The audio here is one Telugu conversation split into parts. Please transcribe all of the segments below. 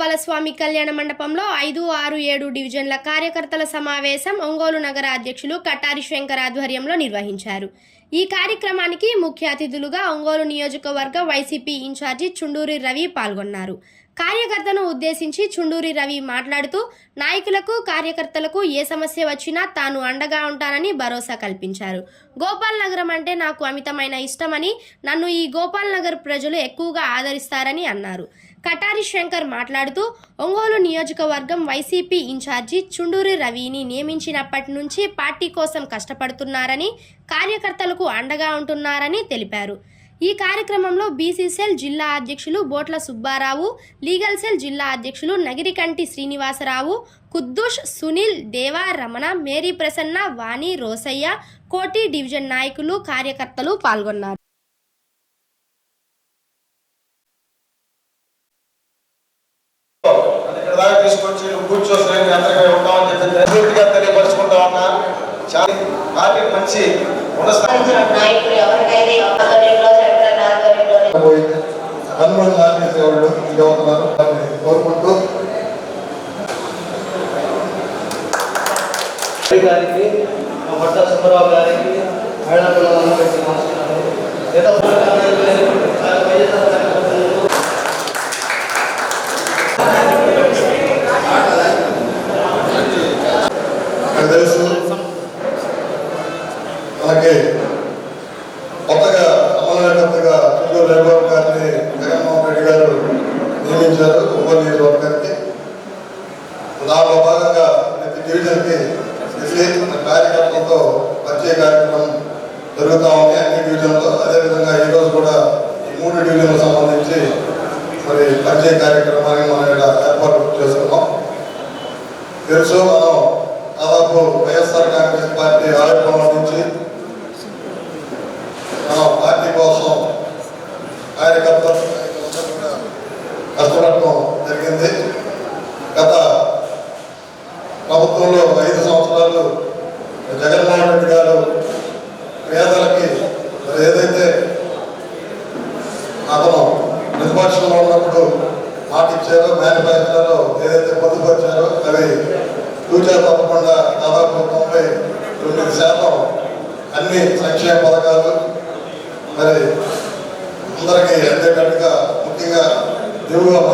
వేణుగోపాలస్వామి కళ్యాణ మండపంలో ఐదు ఆరు ఏడు డివిజన్ల కార్యకర్తల సమావేశం ఒంగోలు నగర అధ్యక్షులు కటారి శంకర్ ఆధ్వర్యంలో నిర్వహించారు. ఈ కార్యక్రమానికి ముఖ్య అతిథులుగా ఒంగోలు నియోజకవర్గ వైసీపీ ఇన్ఛార్జి చుండూరి రవి పాల్గొన్నారు. కార్యకర్తను ఉద్దేశించి చుండూరి రవి మాట్లాడుతూ నాయకులకు కార్యకర్తలకు ఏ సమస్య వచ్చినా తాను అండగా ఉంటానని భరోసా కల్పించారు. గోపాల్ నగరం అంటే నాకు అమితమైన ఇష్టమని నన్ను ఈ గోపాల్ నగర్ ప్రజలు ఎక్కువగా ఆదరిస్తారని అన్నారు. కటారి శంకర్ మాట్లాడుతూ ఒంగోలు నియోజకవర్గం వైసీపీ ఇన్ఛార్జి చుండూరి రవిని నియమించినప్పటి నుంచి పార్టీ కోసం కష్టపడుతున్నారని కార్యకర్తలకు అండగా ఉంటున్నారని తెలిపారు. ఈ కార్యక్రమంలో బీసీ సెల్ జిల్లా అధ్యక్షులు బోట్ల సుబ్బారావు లీగల్ సెల్ జిల్లా అధ్యక్షులు నగిరికంటి శ్రీనివాసరావు కుద్దూష్ సునీల్ దేవా రమణ మేరీ ప్రసన్న వాణి రోసయ్య కోటి డివిజన్ నాయకులు కార్యకర్తలు పాల్గొన్నారు. దాకా తీసుకొచ్చి నువ్వు కూర్చోసరి అందరికీ ఉంటామని చెప్పి పూర్తిగా తెలియపరుచుకుంటా ఉన్నా. చాలా పార్టీ మంచి ఇది అవుతున్నారు కోరుకుంటూ. గారికి మా భర్త సుబ్బారావు గారికి పిల్లలందరికీ నమస్కారం లేదా నాకు తెలుసు మనకి కొత్తగా అమలైనట్టుగా చుట్టూరు రేబాబు గారిని జగన్మోహన్ రెడ్డి గారు నియమించారు ఒంగోలు నియోజకవర్గానికి. దానిలో భాగంగా ప్రతి డివిజన్కి వెళ్ళి మన కార్యకర్తలతో పరిచయ కార్యక్రమం జరుగుతా ఉంది అన్ని డివిజన్లో అదేవిధంగా ఈరోజు కూడా ఈ మూడు డివిజన్లకు సంబంధించి మరి పరిచయ కార్యక్రమాన్ని మనం ఇక్కడ ఏర్పాటు చేసుకున్నాం తెలుసు మనం దాదాపు వైఎస్ఆర్ కాంగ్రెస్ పార్టీ ఆవిర్భావం నుంచి మనం పార్టీ కోసం కార్యకర్తలు నాయకులందరూ కూడా కష్టపడటం జరిగింది. గత ప్రభుత్వంలో ఐదు సంవత్సరాలు జగన్మోహన్ రెడ్డి గారు పేదలకి మరి ఏదైతే అతను ప్రతిపక్షంలో ఉన్నప్పుడు మాట ఇచ్చారో మేనిఫెస్టోలో ఏదైతే పొందుపరిచారో అవి ఫ్యూచర్ తప్పకుండా దాదాపు తొంభై తొమ్మిది శాతం అన్ని సంక్షేమ పథకాలు. మరి అందరికీ అందేటట్టుగా there were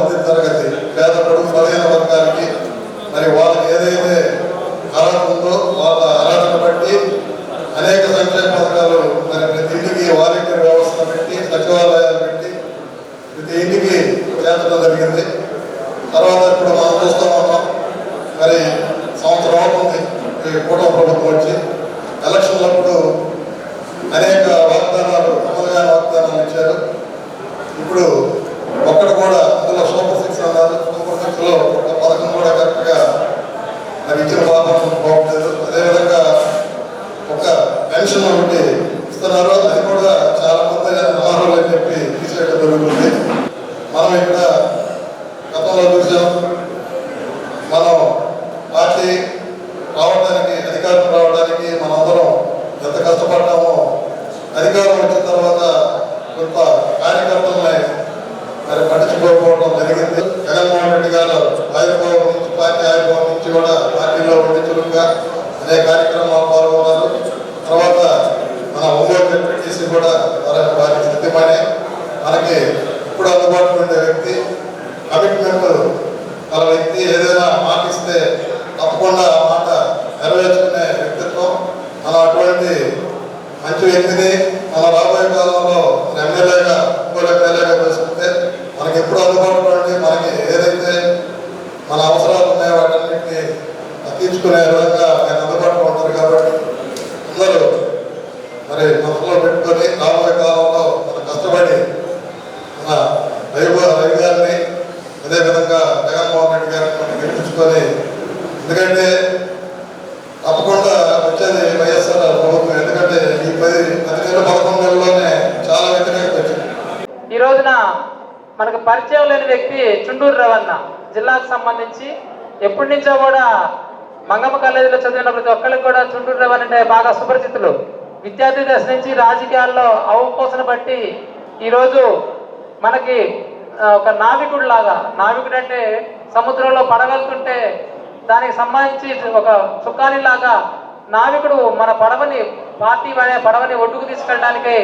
కాబట్టి మంచి వ్యక్తిని మన రాబోయే కాలంలో ఎమ్మెల్యేగా ఇంకో ఎమ్మెల్యేగా చేసుకుంటే మనకి ఎప్పుడు అందుబాటులో ఉండి మనకి ఏదైతే మన అవసరాలు ఉన్నాయో వాటన్నిటిని తీర్చుకునే విధంగా ఆయన అందుబాటులో ఉంటారు కాబట్టి అందరూ మరి మనసులో పెట్టుకొని రాబోయే కాలంలో మనం కష్టపడి మన రవి రవి గారిని అదేవిధంగా జగన్మోహన్ రెడ్డి గారిని మనం గెలిపించుకొని ఎందుకంటే తప్పకుండా వచ్చేది వైఎస్ఆర్ ప్రభుత్వం ఎందుకంటే ఈ పది పది నెలల పదకొండు నెలల్లోనే చాలా వ్యతిరేకత వచ్చింది ఈ రోజున మనకు పరిచయం లేని వ్యక్తి చుండూరు రవన్న. జిల్లాకు సంబంధించి ఎప్పటి నుంచో కూడా మంగమ్మ కాలేజీలో చదివిన ప్రతి ఒక్కరికి కూడా చుండూరు రవన్ అంటే బాగా సుపరిచితులు. విద్యార్థి దశ నుంచి రాజకీయాల్లో అవపోసన బట్టి ఈరోజు మనకి ఒక నావికుడు లాగా నావికుడు అంటే సముద్రంలో పడగలుతుంటే దానికి సంబంధించి ఒక చుక్కానిలాగా నావికుడు మన పడవని పార్టీ అనే పడవని ఒడ్డుకు తీసుకెళ్ళడానికి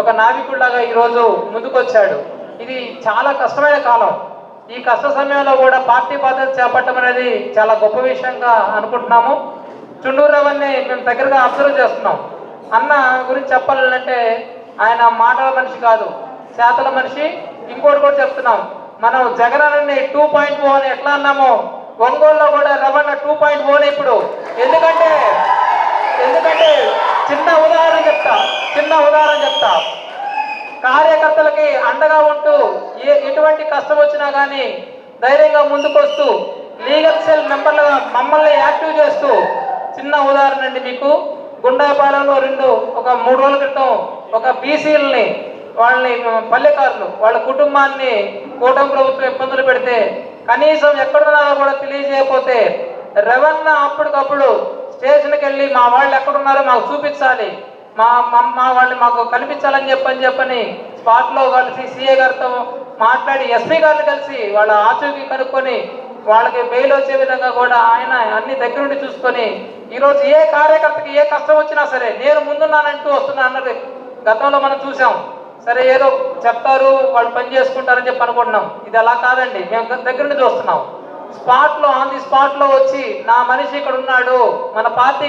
ఒక నావికుడిలాగా ఈరోజు ముందుకొచ్చాడు. ఇది చాలా కష్టమైన కాలం. ఈ కష్ట సమయంలో కూడా పార్టీ బాధ్యత చేపట్టడం అనేది చాలా గొప్ప విషయంగా అనుకుంటున్నాము. చుండూరు రవన్ని మేము దగ్గరగా అబ్జర్వ్ చేస్తున్నాం. అన్న గురించి చెప్పాలంటే ఆయన మాటల మనిషి కాదు చేతల మనిషి. ఇంకోటి కూడా చెప్తున్నాం. మనం జగన్ జగనన్నని టూ పాయింట్ ఓ అని ఎట్లా అన్నామో ఒంగోలులో కూడా రవణ టూ పాయింట్ ఓనే ఇప్పుడు. ఎందుకంటే ఎందుకంటే చిన్న ఉదాహరణ చెప్తా చిన్న ఉదాహరణ చెప్తా. కార్యకర్తలకి అండగా ఉంటూ ఏ ఎటువంటి కష్టం వచ్చినా కానీ ధైర్యంగా ముందుకొస్తూ లీగల్ సెల్ మెంబర్లుగా మమ్మల్ని యాక్టివ్ చేస్తూ చిన్న ఉదాహరణ అండి మీకు. గుండాపాలెంలో రెండు ఒక మూడు రోజుల క్రితం ఒక బీసీలని వాళ్ళని పల్లెకారులు వాళ్ళ కుటుంబాన్ని కూటమి ప్రభుత్వం ఇబ్బందులు పెడితే కనీసం ఎక్కడున్నారో కూడా తెలియజేయకపోతే రెవెన్యూ అప్పటికప్పుడు స్టేషన్కి వెళ్ళి మా వాళ్ళు ఎక్కడున్నారో మాకు చూపించాలి. మా మా- మా వాళ్ళు మాకు కనిపించాలని చెప్పని చెప్పని స్పాట్లో కలిసి సీఏ గారితో మాట్లాడి ఎస్పీ గారిని కలిసి వాళ్ళ ఆచూకీ కనుక్కొని వాళ్ళకి బెయిల్ వచ్చే విధంగా కూడా ఆయన అన్ని దగ్గర నుండి చూసుకొని ఈరోజు ఏ కార్యకర్తకి ఏ కష్టం వచ్చినా సరే నేను ముందున్నానంటూ వస్తున్నా అన్నది గతంలో మనం చూసాం. సరే ఏదో చెప్తారు వాళ్ళు పని చేసుకుంటారని చెప్పి అనుకుంటున్నాం. ఇది అలా కాదండి. మేము దగ్గర నుండి చూస్తున్నాం. స్పాట్లో ఆన్ ది స్పాట్లో వచ్చి నా మనిషి ఇక్కడ ఉన్నాడు. మన పార్టీ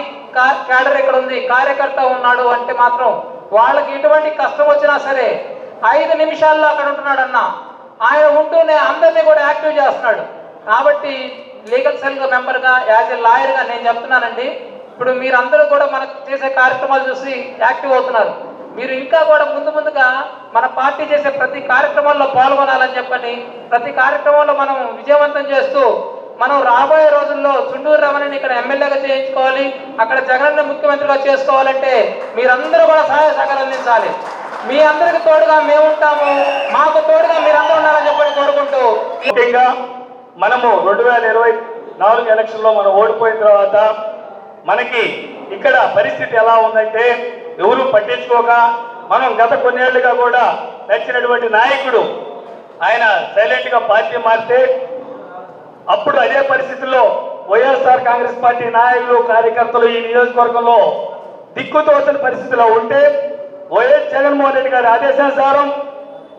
క్యాడర్ ఇక్కడ ఉంది? కార్యకర్త ఉన్నాడు అంటే మాత్రం వాళ్ళకి ఎటువంటి కష్టం వచ్చినా సరే ఐదు నిమిషాల్లో అక్కడ ఉంటున్నాడు అన్న ఆయన ఉంటూనే అందరినీ కూడా యాక్టివ్ చేస్తున్నాడు. కాబట్టి లీగల్ సెల్ మెంబర్గా యాజ్ ఎ లాయర్గా నేను చెప్తున్నానండి. ఇప్పుడు మీరందరూ కూడా మనకు చేసే కార్యక్రమాలు చూసి యాక్టివ్ అవుతున్నారు. మీరు ఇంకా కూడా ముందు ముందుగా మన పార్టీ చేసే ప్రతి కార్యక్రమాల్లో పాల్గొనాలని చెప్పని ప్రతి కార్యక్రమంలో మనం విజయవంతం చేస్తూ మనం రాబోయే రోజుల్లో చుండూరు రమణిని ఇక్కడ ఎమ్మెల్యేగా చేయించుకోవాలి అక్కడ జగన్ ముఖ్యమంత్రిగా చేసుకోవాలంటే మీరందరూ కూడా సహాయ సహకారం అందించాలి. మీ అందరికి తోడుగా మేము ఉంటాము మాకు తోడుగా మీరందరూ ఉన్నారని చెప్పని కోరుకుంటూ. ముఖ్యంగా మనము రెండు వేల ఇరవై నాలుగు ఎలక్షన్లో మనం ఓడిపోయిన తర్వాత మనకి ఇక్కడ పరిస్థితి ఎలా ఉందంటే ఎవరు పట్టించుకోక మనం గత కొన్నేళ్ళుగా కూడా నచ్చినటువంటి నాయకుడు ఆయన సైలెంట్గా పార్టీ మారితే అప్పుడు అదే పరిస్థితుల్లో వైఎస్ఆర్ కాంగ్రెస్ పార్టీ నాయకులు కార్యకర్తలు ఈ నియోజకవర్గంలో దిక్కుతోచని పరిస్థితిలో ఉంటే వైఎస్ జగన్మోహన్ రెడ్డి గారి ఆదేశానుసారం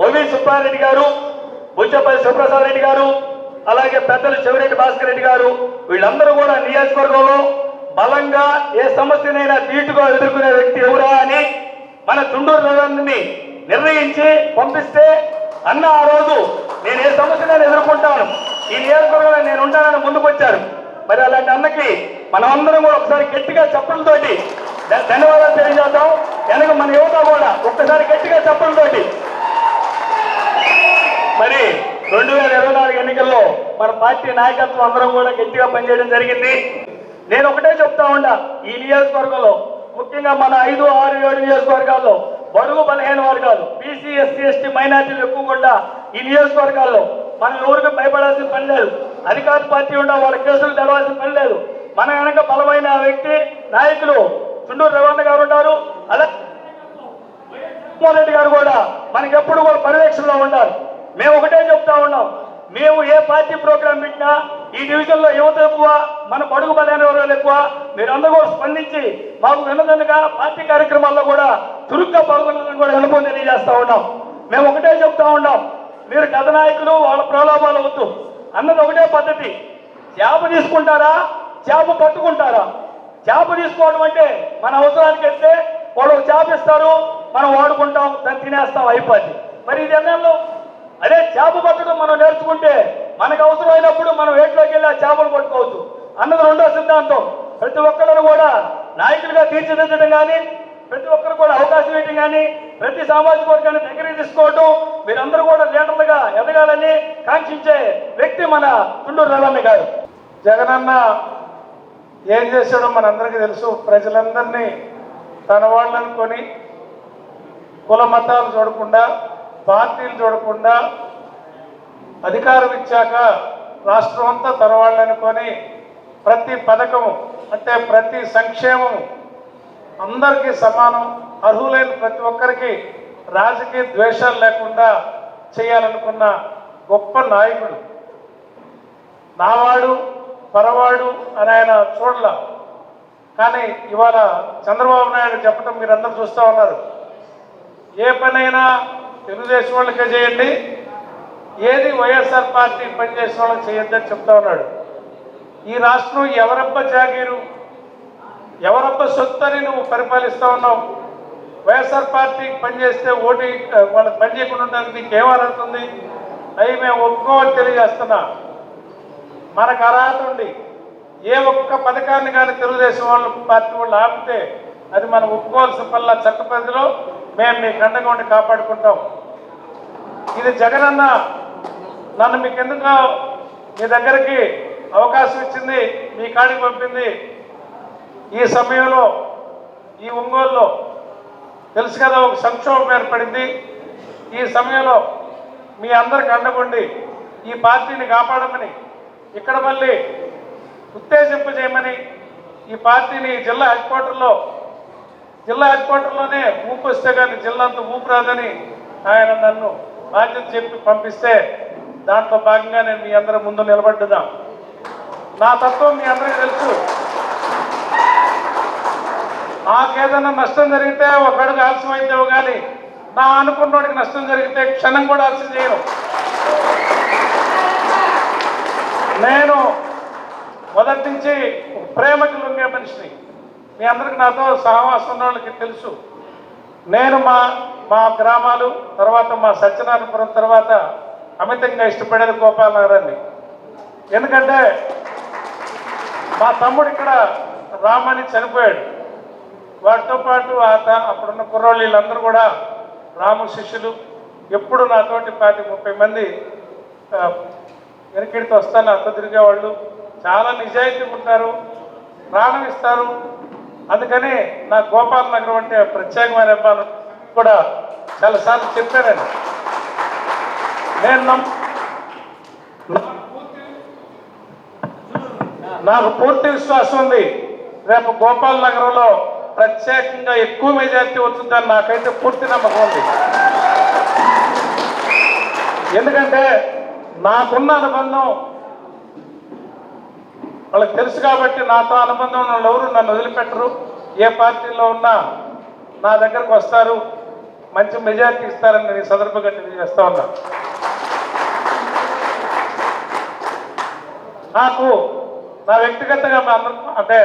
ఓవి సుబ్బారెడ్డి గారు బుచ్చపల్లి సుప్రసాద్ రెడ్డి గారు అలాగే పెద్దలు చెవిరెడ్డి భాస్కర్ రెడ్డి గారు వీళ్ళందరూ కూడా నియోజకవర్గంలో బలంగా ఏ సమస్యనైనా తీటుగా ఎదుర్కొనే వ్యక్తి ఎవరా అని మన తుండూరు రవాణాని నిర్ణయించి పంపిస్తే అన్న ఆ రోజు నేను ఏ సమస్యనైనా ఎదుర్కొంటాను. ఈ నియోజకవర్గంలో నేను ఉంటానని ముందుకు వచ్చారు మరి అలాంటి అన్నకి మనం అందరం కూడా ఒకసారి గట్టిగా చప్పలతోటి ధన్యవాదాలు తెలియజేద్దాం. వెనక మన యువత కూడా ఒక్కసారి గట్టిగా చప్పలతోటి. మరి రెండు వేల ఇరవై నాలుగు ఎన్నికల్లో మన పార్టీ నాయకత్వం అందరం కూడా గట్టిగా పనిచేయడం జరిగింది. నేను ఒకటే చెప్తా ఉండా ఈ నియోజకవర్గంలో ముఖ్యంగా మన ఐదు ఆరు ఏడు నియోజకవర్గాల్లో బడుగు బలహీన వర్గాలు బీసీ ఎస్సీ ఎస్టీ మైనార్టీలు ఎక్కువగా ఈ నియోజకవర్గాల్లో మన నూరుకు భయపడాల్సిన పని లేదు. అధికార పార్టీ ఉండా వాళ్ళ కేసులు తెరవాల్సిన పని లేదు. మన వెనక బలమైన వ్యక్తి నాయకులు చుండూరు రవణ గారు ఉంటారు. అలా జగన్మోహన్ రెడ్డి గారు కూడా మనకి ఎప్పుడు కూడా పర్యవేక్షణలో ఉండాలి. మేము ఒకటే చెప్తా ఉన్నాం. మేము ఏ పార్టీ ప్రోగ్రాం పెట్టినా ఈ డివిజన్లో యువత ఎక్కువ మన పడుగు బలైన వర్గాలు ఎక్కువ మీరందరూ కూడా స్పందించి మాకు వినదనగా పార్టీ కార్యక్రమాల్లో కూడా చురుగ్గా పాల్గొనాలని కూడా వినపం తెలియజేస్తా ఉన్నాం. మేము ఒకటే చెప్తా ఉన్నాం. మీరు కథ నాయకులు వాళ్ళ ప్రలోభాలు వద్దు. అన్నది ఒకటే పద్ధతి. చేప తీసుకుంటారా? చేప పట్టుకుంటారా? చేప తీసుకోవడం అంటే మన అవసరానికి వెళ్తే వాళ్ళు చేప ఇస్తారు మనం వాడుకుంటాం దాన్ని తినేస్తాం అయిపోద్ది. మరి ఇది ఎన్నెల్లో అదే చేప పట్టడం మనం నేర్చుకుంటే మనకు అవసరమైనప్పుడు మనం వేటిలోకి వెళ్ళి ఆ చేపలు పట్టుకోవచ్చు. అన్నది రెండో సిద్ధాంతం. ప్రతి ఒక్కరు కూడా నాయకులుగా తీర్చిదిద్దడం కానీ ప్రతి ఒక్కరు కూడా అవకాశం ఇవ్వడం కానీ ప్రతి సామాజిక వర్గాన్ని దగ్గర తీసుకోవటం మీరందరూ కూడా లీడర్లుగా ఎదగాలని కాంక్షించే వ్యక్తి మన తుండూరు రవణ గారు. జగనన్న ఏం చేశాడో మనందరికీ తెలుసు. ప్రజలందరినీ తన వాళ్ళనుకొని కుల మతాలు చూడకుండా పార్టీలు చూడకుండా అధికారం ఇచ్చాక రాష్ట్రం అంతా తన వాళ్ళనుకొని ప్రతి పథకము అంటే ప్రతి సంక్షేమము అందరికీ సమానం అర్హులైన ప్రతి ఒక్కరికి రాజకీయ ద్వేషాలు లేకుండా చేయాలనుకున్న గొప్ప నాయకుడు. నావాడు పరవాడు అని ఆయన చూడలా. కానీ ఇవాళ చంద్రబాబు నాయుడు చెప్పడం మీరందరూ చూస్తూ ఉన్నారు. ఏ పనైనా తెలుగుదేశం వాళ్ళకే చేయండి ఏది వైఎస్ఆర్ పార్టీ పనిచేసిన వాళ్ళకి చేయొద్దని చెప్తా ఉన్నాడు. ఈ రాష్ట్రం ఎవరబ్బ జాగీరు? ఎవరొక్క సొత్తని నువ్వు పరిపాలిస్తూ ఉన్నావు? వైఎస్ఆర్ పార్టీకి పనిచేస్తే ఓటు వాళ్ళకి పని చేయకుండా ఉండడానికి నీకు ఏమనుతుంది అవి మేము ఒప్పుకోమని తెలియజేస్తున్నా. మనకు అర్హత ఉండి ఏ ఒక్క పథకాన్ని కానీ తెలుగుదేశం వాళ్ళు పార్టీ వాళ్ళు ఆపితే అది మనం ఒప్పుకోవాల్సిన పనుల చట్ట పరిధిలో మేము మీ కండగా ఉండి కాపాడుకుంటాం. ఇది జగనన్న నన్ను మీకు ఎందుకు మీ దగ్గరికి అవకాశం ఇచ్చింది మీ కాడికి పంపింది ఈ సమయంలో ఈ ఒంగోలులో తెలుసు కదా ఒక సంక్షోభం ఏర్పడింది. ఈ సమయంలో మీ అందరికి అండగుండి ఈ పార్టీని కాపాడమని ఇక్కడ మళ్ళీ ఉత్తేజింపు చేయమని ఈ పార్టీని జిల్లా హెడ్ క్వార్టర్లో జిల్లా హెడ్ క్వార్టర్లోనే ఊపు వస్తే కానీ జిల్లా అంతా ఊపు రాదని ఆయన నన్ను బాధ్యత చెప్పి పంపిస్తే దాంట్లో భాగంగా నేను మీ అందరి ముందు నిలబడ్డా నా తత్వం మీ అందరికీ తెలుసు. నాకేదైనా నష్టం జరిగితే ఒక ఆలస్యం అయితే కానీ నా అనుకున్నోడికి నష్టం జరిగితే క్షణం కూడా ఆలస్యం చేయను. నేను మొదటి నుంచి ప్రేమకులు ప్రేమకు లొంగే మనిషిని. మీ అందరికి నాతో సహవాసం ఉన్న వాళ్ళకి తెలుసు. నేను మా మా గ్రామాలు తర్వాత మా సత్యనారాయణపురం తర్వాత అమితంగా ఇష్టపడేది గోపాలనగరాన్ని ఎందుకంటే మా తమ్ముడు ఇక్కడ రామని చనిపోయాడు. వాటితో పాటు ఆ అప్పుడున్న కుర్రోళ్ళు వీళ్ళందరూ కూడా రాము శిష్యులు ఎప్పుడు నాతోటి పాతి ముప్పై మంది ఆ, వెనకిడితో వస్తాను అత్త తిరిగేవాళ్ళు. చాలా నిజాయితీగా ఉంటారు ప్రాణం ఇస్తారు. అందుకని నా గోపాల నగరం అంటే ప్రత్యేకమైన అభిమానం కూడా చాలాసార్లు చెప్పానండి. నేను నాకు పూర్తి విశ్వాసం ఉంది. రేపు గోపాల్ నగరంలో ప్రత్యేకంగా ఎక్కువ మెజార్టీ వచ్చిందని నాకైతే పూర్తి నమ్మకం ఉంది. ఎందుకంటే నాకున్న అనుబంధం వాళ్ళకి తెలుసు కాబట్టి నాతో అనుబంధం ఉన్న వాళ్ళు ఎవరు నన్ను వదిలిపెట్టరు. ఏ పార్టీలో ఉన్నా నా దగ్గరకు వస్తారు. మంచి మెజార్టీ ఇస్తారని నేను ఈ సందర్భంగా తెలియజేస్తా ఉన్నా. నాకు నా వ్యక్తిగతంగా అంటే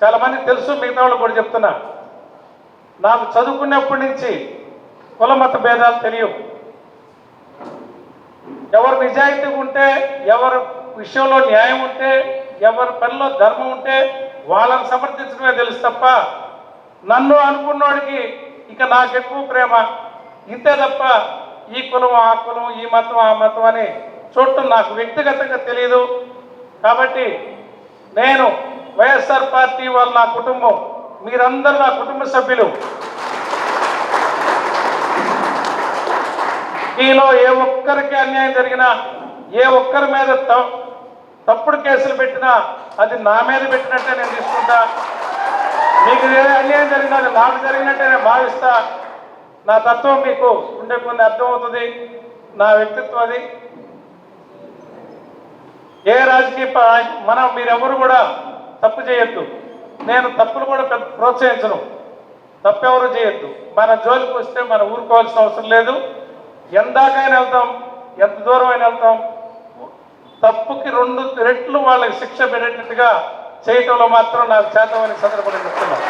చాలా మంది తెలుసు మిగతా వాళ్ళు కూడా చెప్తున్నా. నాకు చదువుకున్నప్పటి నుంచి కుల మత భేదాలు తెలియవు. ఎవరు నిజాయితీగా ఉంటే ఎవరు విషయంలో న్యాయం ఉంటే ఎవరి పనిలో ధర్మం ఉంటే వాళ్ళని సమర్థించడమే తెలుసు తప్ప నన్ను అనుకున్నోడికి ఇక నాకు ఎక్కువ ప్రేమ. ఇంతే తప్ప ఈ కులం ఆ కులం ఈ మతం ఆ మతం అని చూడటం నాకు వ్యక్తిగతంగా తెలియదు కాబట్టి నేను వైఎస్ఆర్ పార్టీ వాళ్ళ నా కుటుంబం మీరందరూ నా కుటుంబ సభ్యులు. ఈలో ఏ ఒక్కరికి అన్యాయం జరిగినా ఏ ఒక్కరి మీద తప్పుడు కేసులు పెట్టినా అది నా మీద పెట్టినట్టే నేను తీసుకుంటా. మీకు ఏ అన్యాయం జరిగినా అది నాకు జరిగినట్టే నేను భావిస్తా. నా తత్వం మీకు ఉండే కొన్ని అర్థమవుతుంది. నా వ్యక్తిత్వం అది. ఏ రాజకీయ మనం మీరెవరు కూడా తప్పు చేయొద్దు. నేను తప్పులు కూడా పెద్ద ప్రోత్సహించను. తప్పెవరు చేయొద్దు. మన జోలికి వస్తే మనం ఊరుకోవాల్సిన అవసరం లేదు. ఎందాకైనా వెళ్తాం ఎంత దూరం అయినా వెళ్తాం. తప్పుకి రెండు రెట్లు వాళ్ళకి శిక్ష పెట్టేటట్టుగా చేయటంలో మాత్రం నాకు చేతమని సందర్భంగా చెప్తున్నాను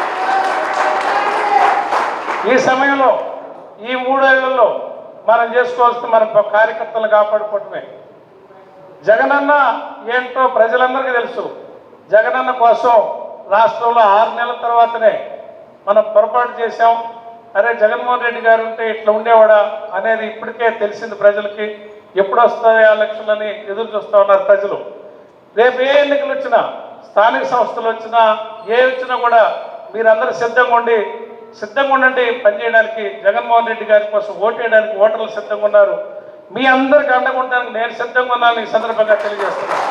ఈ సమయంలో ఈ మూడేళ్ళలో మనం చేసుకోవాల్సిన మన కార్యకర్తలను కాపాడుకోవటమే. జగనన్న ఏంటో ప్రజలందరికీ తెలుసు. జగనన్న కోసం రాష్ట్రంలో ఆరు నెలల తర్వాతనే మనం పొరపాటు చేశాం. అరే జగన్మోహన్ రెడ్డి గారు ఉంటే ఇట్లా ఉండేవాడా అనేది ఇప్పటికే తెలిసింది ప్రజలకి. ఎప్పుడు వస్తాయి ఆ లక్షలని ఎదురు చూస్తూ ఉన్నారు ప్రజలు. రేపు ఏ ఎన్నికలు వచ్చినా స్థానిక సంస్థలు వచ్చినా ఏ వచ్చినా కూడా మీరందరూ సిద్ధంగా ఉండి సిద్ధంగా ఉండండి పనిచేయడానికి జగన్మోహన్ రెడ్డి గారి కోసం ఓటేయడానికి ఓటర్లు సిద్ధంగా ఉన్నారు. మీ అందరికి అండగా ఉండడానికి నేను సిద్ధంగా ఉన్నాను ఈ సందర్భంగా తెలియజేస్తున్నాను.